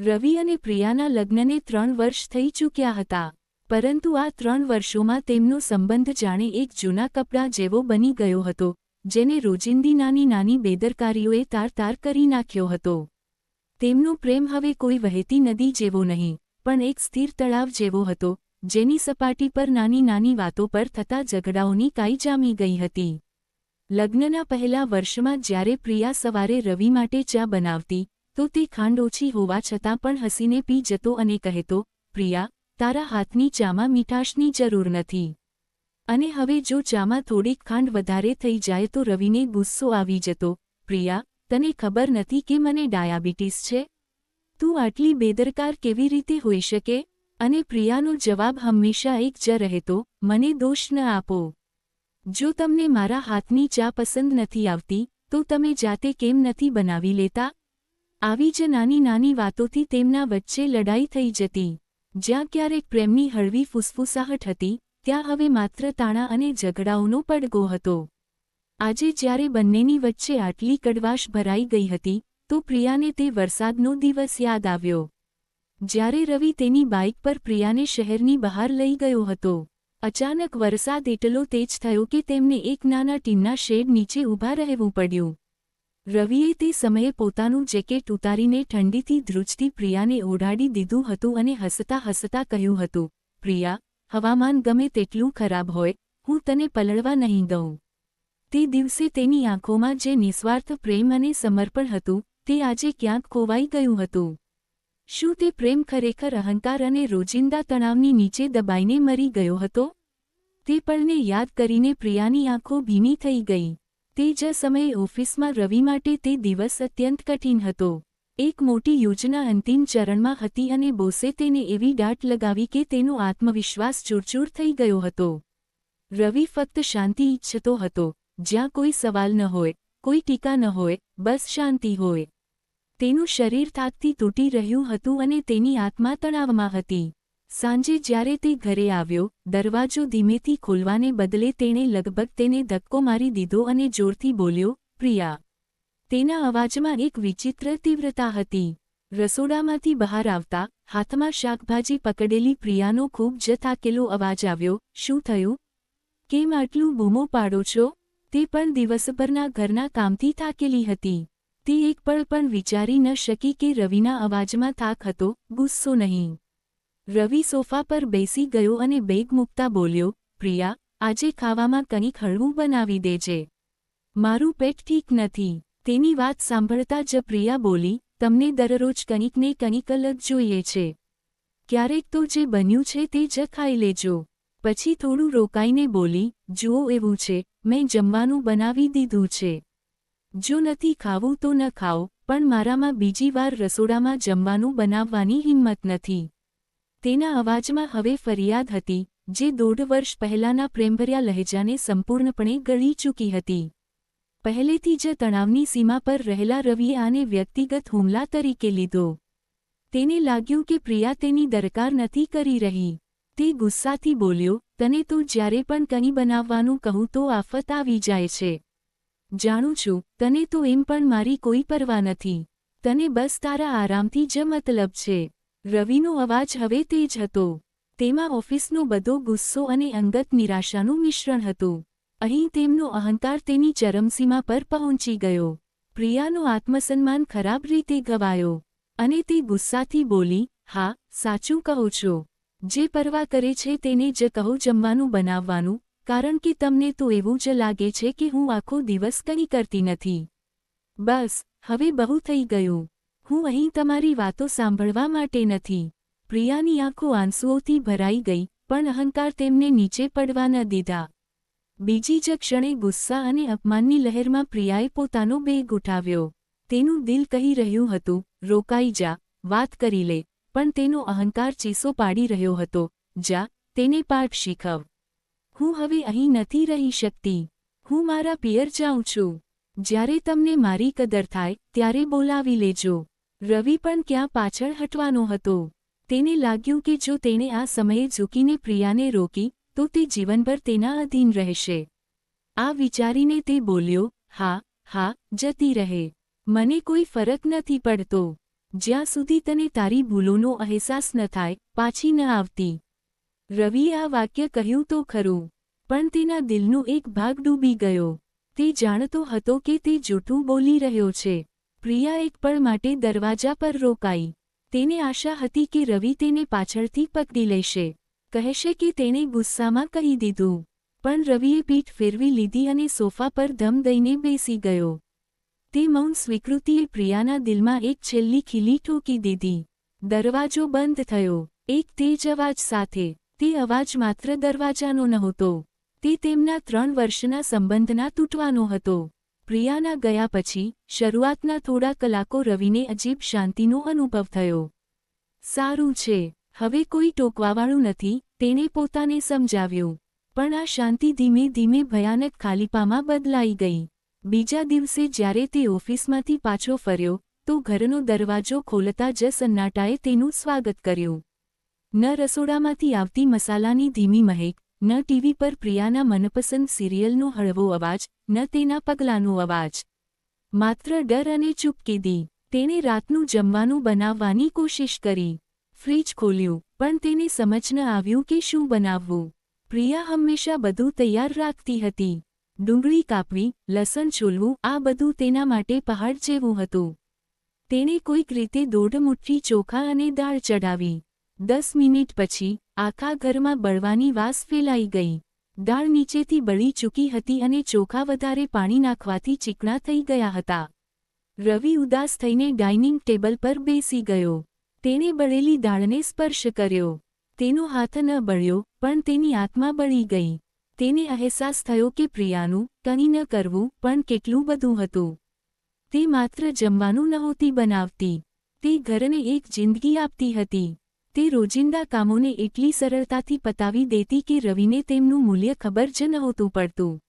રવિ અને પ્રિયાના લગ્નને ત્રણ વર્ષ થઈ ચૂક્યા હતા, પરંતુ આ ત્રણ વર્ષોમાં તેમનો સંબંધ જાણે એક જૂના કપડાં જેવો બની ગયો હતો, જેને રોજિંદી નાની નાની બેદરકારીઓએ તાર તાર કરી નાખ્યો હતો. તેમનો પ્રેમ હવે કોઈ વહેતી નદી જેવો નહીં, પણ એક સ્થિર તળાવ જેવો હતો, જેની સપાટી પર નાની નાની વાતો પર થતા ઝઘડાઓની કાઈ જામી ગઈ હતી. લગ્નના પહેલા વર્ષમાં જ્યારે પ્રિયા સવારે રવિ માટે ચા બનાવતી તો તે ખાંડ ઓછી હોવા છતાં પણ હસીને પી જતો અને કહેતો, પ્રિયા, તારા હાથની ચામાં મીઠાશની જરૂર નથી. અને હવે જો ચામાં થોડીક ખાંડ વધારે થઈ જાય તો રવિને ગુસ્સો આવી જતો, પ્રિયા, તને ખબર નથી કે મને ડાયાબિટીસ છે? તું આટલી બેદરકાર કેવી રીતે હોઈ શકે? અને પ્રિયાનો જવાબ હંમેશા એક જ રહેતો, મને દોષ ન આપો. જો તમને મારા હાથની ચા પસંદ નથી આવતી, તો તમે જાતે કેમ નથી બનાવી લેતા? આવી જ નાની નાની વાતોથી તેમના વચ્ચે લડાઈ થઈ જતી. જ્યાં ક્યારેક પ્રેમની હળવી ફૂસફૂસાહટ હતી, ત્યાં હવે માત્ર તાણા અને ઝઘડાઓનો પડગો હતો. આજે જ્યારે બંનેની વચ્ચે આટલી કડવાશ ભરાઈ ગઈ હતી, તો પ્રિયાને તે વરસાદનો દિવસ યાદ આવ્યો. જ્યારે રવિ તેની બાઇક પર પ્રિયાને શહેરની બહાર લઈ ગયો હતો. અચાનક વરસાદ એટલો તેજ થયો કે તેમને એક નાના ટીનના શેડ નીચે ઊભા રહેવું પડ્યું. રવિએ તે સમયે પોતાનું જેકેટ ઉતારીને ઠંડીથી ધ્રુજતી પ્રિયાને ઓઢાડી દીધું હતું અને હસતા હસતા કહ્યું હતું, પ્રિયા, હવામાન ગમે તેટલું ખરાબ હોય, હું તને પલળવા નહીં દઉં. તે દિવસે તેની આંખોમાં જે નિસ્વાર્થ પ્રેમ અને સમર્પણ હતું, તે આજે ક્યાંક ખોવાઈ ગયું હતું. શું તે પ્રેમ ખરેખર અહંકાર અને રોજિંદા તણાવની નીચે દબાઈને મરી ગયો હતો? તે પળને યાદ કરીને પ્રિયાની આંખો ભીની થઈ ગઈ. તે જ સમયે ઓફિસમાં રવિ માટે તે દિવસ અત્યંત કઠિન હતો. એક મોટી યોજના અંતિમ ચરણમાં હતી અને બોસે તેને એવી દાટ લગાવી કે તેનો આત્મવિશ્વાસ ચૂરચૂર થઈ ગયો હતો. રવિ ફક્ત શાંતિ ઈચ્છતો હતો. જ્યાં કોઈ સવાલ ન હોય, કોઈ ટીકા ન હોય, બસ શાંતિ હોય. તેનું શરીર થાકથી તૂટી રહ્યું હતું અને તેની આત્મા તણાવમાં હતી. સાંજે જ્યારે તે ઘરે આવ્યો, દરવાજો ધીમેથી ખોલવાને બદલે તેણે લગભગ તેને ધક્કો મારી દીધો અને જોરથી બોલ્યો, પ્રિયા. તેના અવાજમાં એક વિચિત્ર તીવ્રતા હતી. રસોડામાંથી બહાર આવતા, હાથમાં શાકભાજી પકડેલી પ્રિયાનો ખૂબ જ થાકેલો અવાજ આવ્યો, શું થયું? કેમ આટલું બૂમો પાડો છો? તે પણ દિવસભરના ઘરના કામથી થાકેલી હતી. તે એક પળ પણ વિચારી ન શકી કે રવિના અવાજમાં થાક હતો, ગુસ્સો નહીં. રવિ સોફા પર બેસી ગયો અને બેગ મૂકતા બોલ્યો, પ્રિયા, આજે ખાવામાં કંઈક હળવું બનાવી દેજે. મારું પેટ ઠીક નથી. તેની વાત સાંભળતા જ પ્રિયા બોલી, તમને દરરોજ કંઈકને કંઈક અલગ જોઈએ છે. ક્યારેક તો જે બન્યું છે તે જ ખાઈ લેજો. પછી થોડું રોકાઈને બોલી, જુઓ એવું છે, મેં જમવાનું બનાવી દીધું છે. જો નથી ખાવું તો ન ખાઓ, પણ મારામાં બીજી વાર રસોડામાં જમવાનું બનાવવાની હિંમત નથી. તેના અવાજમાં હવે ફરિયાદ હતી, જે દોઢ વર્ષ પહેલાના પ્રેમભર્યા લહેજાને સંપૂર્ણપણે ગળી ચૂકી હતી. પહેલેથી જ તણાવની સીમા પર રહેલા રવિએ આને વ્યક્તિગત હુમલા તરીકે લીધો. તેને લાગ્યું કે પ્રિયા તેની દરકાર નથી કરી રહી. તે ગુસ્સાથી બોલ્યો, તને તો જ્યારે પણ કંઈ બનાવવાનું કહું તો આફત આવી જાય છે. જાણું છું, તને તો એમ પણ મારી કોઈ પરવા નથી. તને બસ તારા આરામથી જ મતલબ છે. રવિનો અવાજ હવે તેજ હતો. તેમાં ઓફિસનો બધો ગુસ્સો અને અંગત નિરાશાનું મિશ્રણ હતું. અહીં તેમનો અહંકાર તેની ચરમસીમા પર પહોંચી ગયો. પ્રિયાનો આત્મસન્માન ખરાબ રીતે ગવાયો. અને તે ગુસ્સાથી બોલી, હા, સાચું કહો છો. જે પરવા કરે છે તેને જ કહો જમવાનું બનાવવાનું, કારણ કે તમને તો એવું જ લાગે છે કે હું આખો દિવસ કંઈ કરતી નથી. બસ, હવે બહુ થઈ ગયું. હું અહીં તમારી વાતો સાંભળવા માટે નથી. પ્રિયાની આંખો આંસુઓથી ભરાઈ ગઈ, પણ અહંકાર તેમને નીચે પડવા ન દીધા. બીજી જ ક્ષણે ગુસ્સા અને અપમાનની લહેરમાં પ્રિયાએ પોતાનો બેગ ઉઠાવ્યો. તેનું દિલ કહી રહ્યું હતું, રોકાઈ જા, વાત કરી લે. પણ તેનો અહંકાર ચીસો પાડી રહ્યો હતો, જા, તેને પાઠ શીખવ. હું હવે અહીં નથી રહી શકતી. હું મારા પિયર જાઉં છું. જ્યારે તમને મારી કદર થાય, ત્યારે બોલાવી લેજો. રવિ પણ ક્યાં પાછળ હટવાનો હતો. તેને લાગ્યું કે જો તેણે આ સમયે ઝૂકીને પ્રિયાને રોકી, તો તે જીવનભર તેના અધીન રહેશે. આ વિચારીને તે બોલ્યો, હા હા, જતી રહે. મને કોઈ ફરક નથી પડતો. જ્યાં સુધી તને તારી ભૂલોનો અહેસાસ ન થાય, પાછી ન આવતી. રવિએ આ વાક્ય કહ્યું તો ખરું, પણ તેના દિલનો એક ભાગ ડૂબી ગયો. તે જાણતો હતો કે તે જૂઠું બોલી રહ્યો છે. પ્રિયા એક પળ માટે દરવાજા પર રોકાઈ. તેને આશા હતી કે રવિ તેને પાછળથી પકડી લેશે. કહેશે કે તેણે ગુસ્સામાં કહી દીધું. પણ રવિએ પીઠ ફેરવી લીધી અને સોફા પર ધમ દઈને બેસી ગયો. તે મૌન સ્વીકૃતિએ પ્રિયાના દિલમાં એક છેલ્લી ખીલી ઠોકી દીધી. દરવાજો બંધ થયો. એક તેજ અવાજ સાથે. તે અવાજ માત્ર દરવાજાનો નહોતો. તે તેમના ત્રણ વર્ષના સંબંધના તૂટવાનો હતો. પ્રિયાના ગયા પછી શરૂઆતના થોડા કલાકો રવિને અજીબ શાંતિનો અનુભવ થયો. સારું છે, હવે કોઈ ટોકવાવાળું નથી, તેણે પોતાને સમજાવ્યું. પણ આ શાંતિ ધીમે ધીમે ભયાનક ખાલીપામાં બદલાઈ ગઈ. બીજા દિવસે જ્યારે તે ઓફિસમાંથી પાછો ફર્યો, તો ઘરનો દરવાજો ખોલતા જ સન્નાટાએ તેનું સ્વાગત કર્યું. ન રસોડામાંથી આવતી મસાલાની ધીમી મહેક ન ટીવી પર પ્રિયાના મનપસંદ સિરિયલનો હળવો અવાજ, ન તેના પગલાંનો અવાજ. માત્ર ડર અને ચૂપકીદી તેણે રાતનું જમવાનું બનાવવાની કોશિશ કરી. ફ્રીજ ખોલ્યું, પણ તેને સમજ ન આવ્યું કે શું બનાવવું. પ્રિયા હંમેશા બધું તૈયાર રાખતી હતી. ડુંગળી કાપવી, લસણ છોલવું, આ બધું તેના માટે પહાડ જેવું હતું. તેણે કોઈક રીતે દોઢ મુઠ્ઠી ચોખા અને દાળ ચડાવી દસ મિનિટ પછી આખા ઘરમાં બળવાની વાસ ફેલાઈ ગઈ. દાળ નીચેથી બળી ચૂકી હતી અને ચોખા વધારે પાણી નાખવાથી ચીકણા થઈ ગયા હતા. રવિ ઉદાસ થઈને ડાઇનિંગ ટેબલ પર બેસી ગયો. તેણે બળેલી દાળને સ્પર્શ કર્યો. તેનો હાથ ન બળ્યો, પણ તેની આત્મા બળી ગઈ. તેને અહેસાસ થયો કે પ્રિયાનું કંઈ ન કરવું પણ કેટલું બધું હતું. તે માત્ર જમવાનું નહોતી બનાવતી. તે ઘરને એક જિંદગી આપતી હતી. તે રોજિંદા કામોને એટલી સરળતાથી પતાવી દેતી કે રવિને તેમનું મૂલ્ય ખબર જ નહોતું પડતું.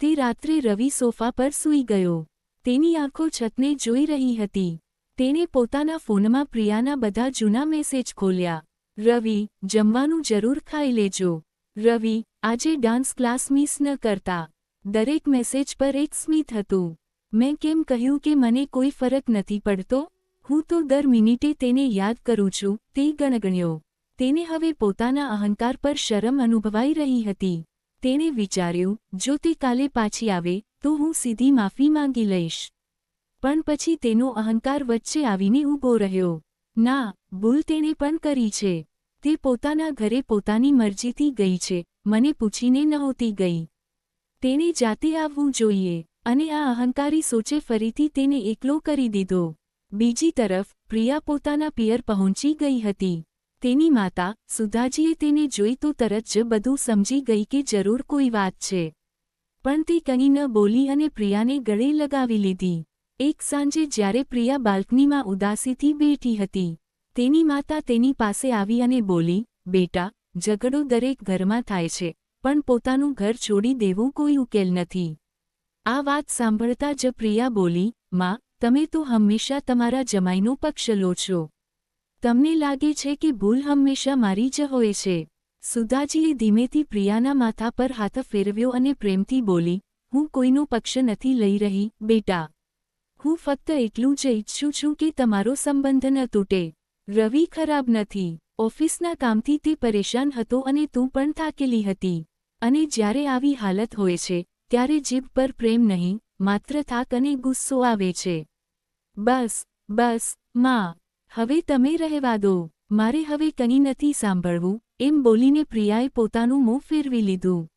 તે રાત્રે રવિ સોફા પર સૂઈ ગયો. તેની આંખો છતને જોઈ રહી હતી. તેણે પોતાના ફોનમાં પ્રિયાના બધા જૂના મેસેજ ખોલ્યા. રવિ, જમવાનું જરૂર ખાઈ લેજો. રવિ, આજે ડાન્સ ક્લાસ મિસ ન કરતા. દરેક મેસેજ પર એક સ્મિત હતું. મેં કેમ કહ્યું કે મને કોઈ ફરક નથી પડતો? હું તો દર મિનિટે તેને યાદ કરું છું, તે ગણગણ્યો. તેને હવે પોતાના અહંકાર પર શરમ અનુભવાઈ રહી હતી. તેણે વિચાર્યું, જો તે કાલે પાછી આવે, તો હું સીધી માફી માંગી લઈશ. પણ પછી તેનો અહંકાર વચ્ચે આવીને ઊભો રહ્યો. ના, ભૂલ તેણે પણ કરી છે. તે પોતાના ઘરે પોતાની મરજીથી ગઈ છે, મને પૂછીને નહોતી ગઈ. તેણે જાતે આવવું જોઈએ, અને આ અહંકારી સોચે ફરીથી તેને એકલો કરી દીધો. બીજી તરફ, પ્રિયા પોતાના પિયર પહોંચી ગઈ હતી. તેની માતા, સુધાજીએ તેને જોઈ તો તરત જ બધું સમજી ગઈ કે જરૂર કોઈ વાત છે. પણ તે કંઈ ન બોલી અને પ્રિયાને ગળે લગાવી લીધી. એક સાંજે જ્યારે પ્રિયા બાલ્કનીમાં ઉદાસીથી બેઠી હતી, તેની માતા તેની પાસે આવી અને બોલી, બેટા, ઝઘડો દરેક ઘરમાં થાય છે, પણ પોતાનું ઘર છોડી દેવું કોઈ ઉકેલ નથી. આ વાત સાંભળતા જ પ્રિયા બોલી, માં તમે તો હંમેશા તમારા જમાઈનો પક્ષ લો છો. તમને લાગે છે કે ભૂલ હંમેશા મારી જ હોય છે. સુધાજીએ ધીમેથી પ્રિયાના માથા પર હાથ ફેરવ્યો અને પ્રેમથી બોલી, હું કોઈનો પક્ષ નથી લઈ રહી, બેટા. હું ફક્ત એટલું જ ઈચ્છું છું કે તમારો સંબંધ ન તૂટે. રવિ ખરાબ નથી. ઓફિસના કામથી તે પરેશાન હતો અને તું પણ થાકેલી હતી. અને જ્યારે આવી હાલત હોય છે, ત્યારે જીભ પર પ્રેમ નહીં માત્ર થાક અને ગુસ્સો આવે છે. બસ બસ, માં, હવે તમે રહેવા દો. મારે હવે કંઈ નથી સાંભળવું. એમ બોલીને પ્રિયાએ પોતાનું મોં ફેરવી લીધું.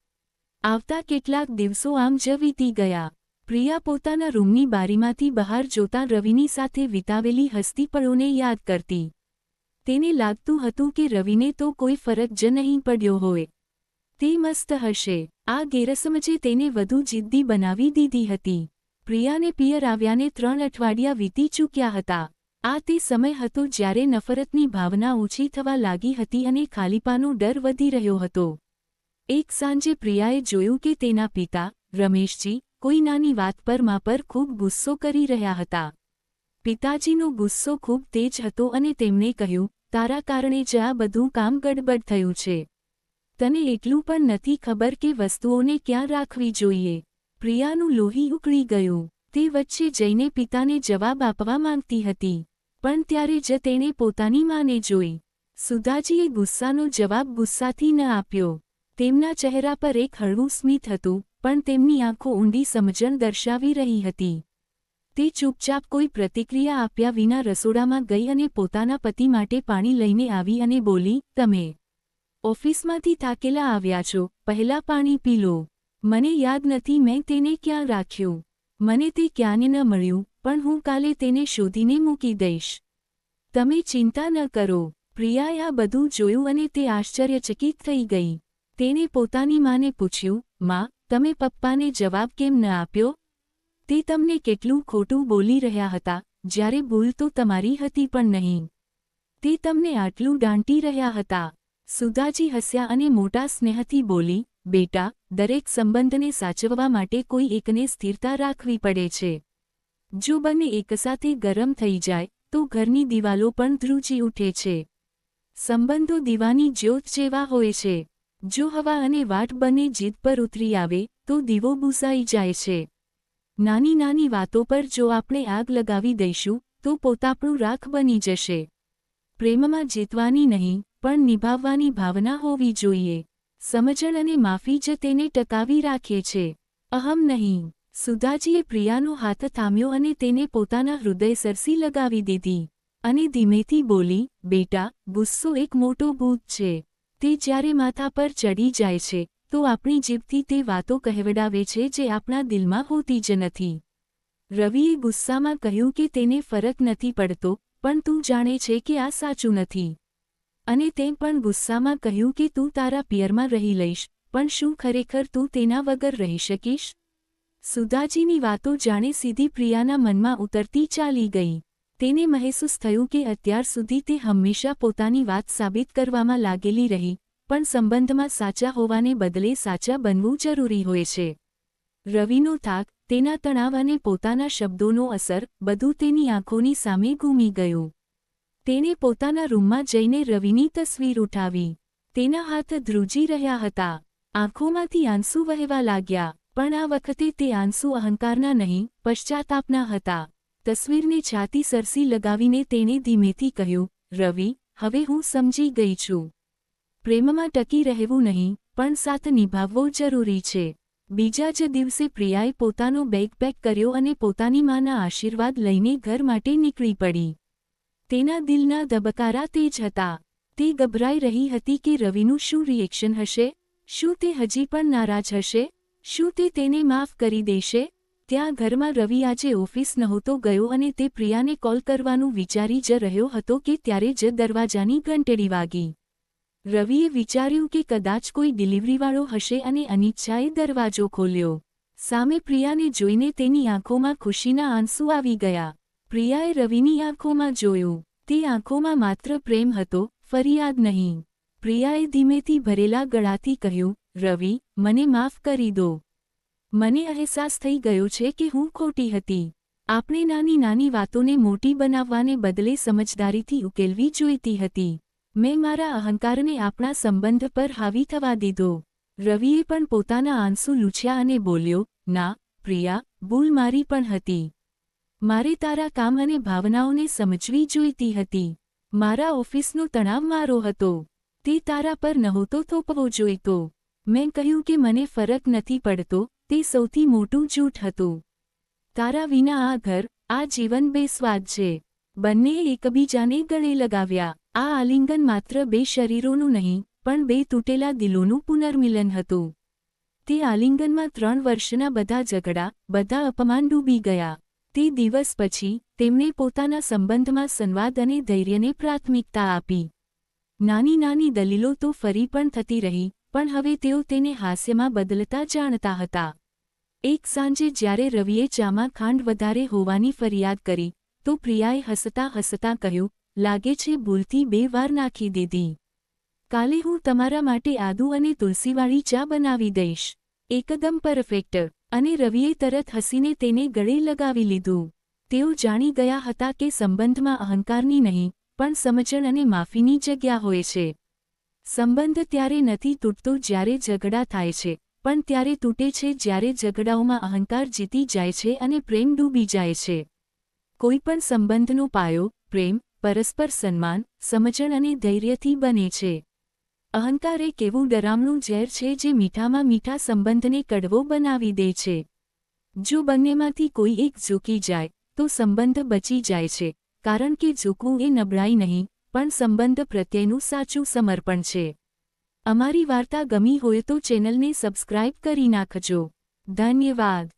આવતા કેટલાક દિવસો આમ જ વીતી ગયા. પ્રિયા પોતાના રૂમની બારીમાંથી બહાર જોતા રવિની સાથે વિતાવેલી હસ્તી પળોને યાદ કરતી. તેને લાગતું હતું કે રવિને તો કોઈ ફરક જ નહીં પડ્યો હોય. તે મસ્ત હશે. આ ગેરસમજે તેને વધુ જિદ્દી બનાવી દીધી હતી. પ્રિયાને પિયર આવ્યાને ત્રણ અઠવાડિયા વીતી ચૂક્યા હતા. આ તે સમય હતો જ્યારે નફરતની ભાવના ઓછી થવા લાગી હતી અને ખાલીપાનો ડર વધી રહ્યો હતો. એક સાંજે પ્રિયાએ જોયું કે તેના પિતા, રમેશજી, કોઈ નાની વાત પર મા પર ખૂબ ગુસ્સો કરી રહ્યા હતા. પિતાજીનો ગુસ્સો ખૂબ તેજ હતો અને તેમણે કહ્યું, તારા કારણે જ આ બધું કામ ગડબડ થયું છે. તને એટલું પણ નથી ખબર કે વસ્તુઓને ક્યાં રાખવી જોઈએ. પ્રિયાનું લોહી ઉકળી ગયું. તે વચ્ચે જઈને પિતાને જવાબ આપવા માંગતી હતી. પણ ત્યારે જ તેણે પોતાની માને જોઈ. સુધાજીએ ગુસ્સાનો જવાબ ગુસ્સાથી ન આપ્યો. તેમના ચહેરા પર એક હળવું સ્મિત હતું, પણ તેમની આંખો ઊંડી સમજણ દર્શાવી રહી હતી. તે ચૂપચાપ કોઈ પ્રતિક્રિયા આપ્યા વિના રસોડામાં ગઈ અને પોતાના પતિ માટે પાણી લઈને આવી અને બોલી, તમે ઓફિસમાંથી થાકેલા આવ્યા છો, પહેલા પાણી પી લો. મને યાદ નથી મેં તેને ક્યાં રાખ્યું. મને તે ક્યાંને ન મળ્યું, પણ હું કાલે તેને શોધીને મૂકી દઈશ. તમે ચિંતા ન કરો. પ્રિયાએ આ બધું જોયું અને તે આશ્ચર્યચકિત થઈ ગઈ. તેણે પોતાની માને પૂછ્યું, માં, તમે પપ્પાને જવાબ કેમ ન આપ્યો? તે તમને કેટલું ખોટું બોલી રહ્યા હતા, જ્યારે ભૂલ તો તમારી હતી પણ નહીં. તે તમને આટલું દાંટી રહ્યા હતા. સુધાજી હસ્યા અને મોટા સ્નેહથી બોલી, બેટા, દરેક સંબંધને સાચવવા માટે કોઈ એકને સ્થિરતા રાખવી પડે છે. જો બંને એકસાથે ગરમ થઈ જાય, તો ઘરની દિવાલો પણ ધ્રુજી ઉઠે છે. સંબંધો દીવાની જ્યોત જેવા હોય છે. જો હવા અને વાટ બંને જીદ પર ઉતરી આવે, તો દીવો બુસાઈ જાય છે. નાની નાની વાતો પર જો આપણે આગ લગાવી દઈશું, તો પોતાપણું રાખ બની જશે. પ્રેમમાં જીતવાની નહીં, પણ નિભાવવાની ભાવના હોવી જોઈએ. સમજણ અને માફી જ તેને ટકાવી રાખે છે. અહમ નહીં. સુધાજીએ પ્રિયાનો હાથ થામ્યો અને તેને પોતાના હૃદય સરસી લગાવી દીધી. અને ધીમેથી બોલી, બેટા, ગુસ્સો એક મોટો ભૂત છે. તે જ્યારે માથા પર ચડી જાય છે, તો આપણી જીભથી તે વાતો કહેવડાવે છે જે આપણા દિલમાં હોતી જ નથી. રવિએ ગુસ્સામાં કહ્યું કે તેને ફરક નથી પડતો પણ તું જાણે છે કે આ સાચું નથી. અને તેમ પણ ગુસ્સામાં કહ્યું કે તું તારા પિયરમાં રહી લઈશ, પણ શું ખરેખર તું તેના વગર રહી શકીશ? સુધાજીની વાતો જાણે સીધી પ્રિયાના મનમાં ઉતરતી ચાલી ગઈ. તેને મહેસૂસ થયું કે અત્યાર સુધી તે હંમેશા પોતાની વાત સાબિત કરવામાં લાગેલી રહી, પણ સંબંધમાં સાચા હોવાને બદલે સાચા બનવું જરૂરી હોય છે. રવિનો થાક તેના તણાવ અને પોતાના શબ્દોનો અસર બધું તેની આંખોની સામે ઘૂમી ગયું. તેણે પોતાના રૂમમાં જઈને રવિની તસવીર ઉઠાવી. તેના હાથ ધ્રુજી રહ્યા હતા. આંખોમાંથી આંસુ વહેવા લાગ્યા, પણ આ વખતે તે આંસુ અહંકારના નહીં, પશ્ચાતાપના હતા. તસવીરને છાતી સરસી લગાવીને તેણે ધીમેથી કહ્યું, રવિ, હવે હું સમજી ગઈ છું. પ્રેમમાં ટકી રહેવું નહીં, પણ સાથ નિભાવવો જરૂરી છે. બીજા જ દિવસે પ્રિયાએ પોતાનો બેગ પેક કર્યો અને પોતાની માના આશીર્વાદ લઈને ઘર માટે નીકળી પડી. તેના દિલના ધબકારા તેજ હતા. તે ગભરાઈ રહી હતી કે રવિનું શું રિએક્શન હશે? શું તે હજી પણ નારાજ હશે? શું તે તેને માફ કરી દેશે? ત્યાં ઘરમાં રવિ આજે ઓફિસ નહોતો ગયો અને તે પ્રિયાને કોલ કરવાનું વિચારી જ રહ્યો હતો કે ત્યારે જ દરવાજાની ઘંટડી વાગી. રવિએ વિચાર્યું કે કદાચ કોઈ ડિલિવરીવાળો હશે અને અનિચ્છાએ દરવાજો ખોલ્યો. સામે પ્રિયાને જોઈને તેની આંખોમાં ખુશીના આંસુ આવી ગયા. પ્રિયાએ રવિની આંખોમાં જોયું. તે આંખોમાં માત્ર પ્રેમ હતો, ફરિયાદ નહીં. પ્રિયાએ ધીમેથી ભરેલા ગળાથી કહ્યું, રવિ, મને માફ કરી દો. મને અહેસાસ થઈ ગયો છે કે હું ખોટી હતી. આપણે નાની નાની વાતોને મોટી બનાવવાને બદલે સમજદારીથી ઉકેલવી જોઈતી હતી. મેં મારા અહંકારને આપણા સંબંધ પર હાવી થવા દીધો. રવિએ પણ પોતાના આંસુ લૂછ્યા અને બોલ્યો, ના, પ્રિયા, ભૂલ મારી પણ હતી. મારે તારા કામ અને ભાવનાઓને સમજવી જોઈતી હતી. મારા ઓફિસનો તણાવ મારો હતો. તે તારા પર નહોતો થોપવો જોઈતો. મેં કહ્યું કે મને ફરક નથી પડતો, તે સૌથી મોટું જૂઠ હતું. તારા વિના આ ઘર, આ જીવન બેસ્વાદ છે. બંનેએ એકબીજાને ગળે લગાવ્યા. આ આલિંગન માત્ર બે શરીરોનું નહીં, પણ બે તૂટેલા દિલોનું પુનર્મિલન હતું. તે આલિંગનમાં ત્રણ વર્ષના બધા ઝઘડા, બધા અપમાન ડૂબી ગયા. તે દિવસ પછી તેમણે પોતાના સંબંધમાં સંવાદ અને ધૈર્યને પ્રાથમિકતા આપી. નાની નાની દલીલો તો ફરી પણ થતી રહી, પણ હવે તેઓ તેને હાસ્યમાં બદલતા જાણતા હતા. એક સાંજે જ્યારે રવિએ ચામાં ખાંડ વધારે હોવાની ફરિયાદ કરી તો પ્રિયાએ હસતા હસતા કહ્યું, લાગે છે ભૂલથી બે વાર નાખી દીધી. કાલે હું તમારા માટે આદુ અને તુલસીવાળી ચા બનાવી દઈશ. એકદમ પરફેક્ટ અને રવિએ તરત હસીને તેને ગળે લગાવી લીધું. તેઓ જાણી ગયા હતા કે સંબંધમાં અહંકારની નહીં, પણ સમજણ અને માફીની જગ્યા હોય છે. સંબંધ ત્યારે નથી તૂટતો જ્યારે ઝઘડા થાય છે, પણ ત્યારે તૂટે છે જ્યારે ઝઘડાઓમાં અહંકાર જીતી જાય છે અને પ્રેમ ડૂબી જાય છે. કોઈપણ સંબંધનો પાયો, પ્રેમ, પરસ્પર સન્માન, સમજણ અને ધૈર્યથી બને છે. અહંકાર એક એવું ડરામણું ઝેર છે જે મીઠામાં મીઠા સંબંધને કડવો બનાવી દે છે. જો બંનેમાંથી કોઈ એક ઝૂકી જાય, તો સંબંધ બચી જાય છે, કારણ કે ઝૂકવું એ નબળાઈ નહીં, પણ સંબંધ પ્રત્યેનું સાચું સમર્પણ છે. અમારી વાર્તા ગમી હોય તો ચેનલને સબસ્ક્રાઇબ કરી નાખજો. ધન્યવાદ.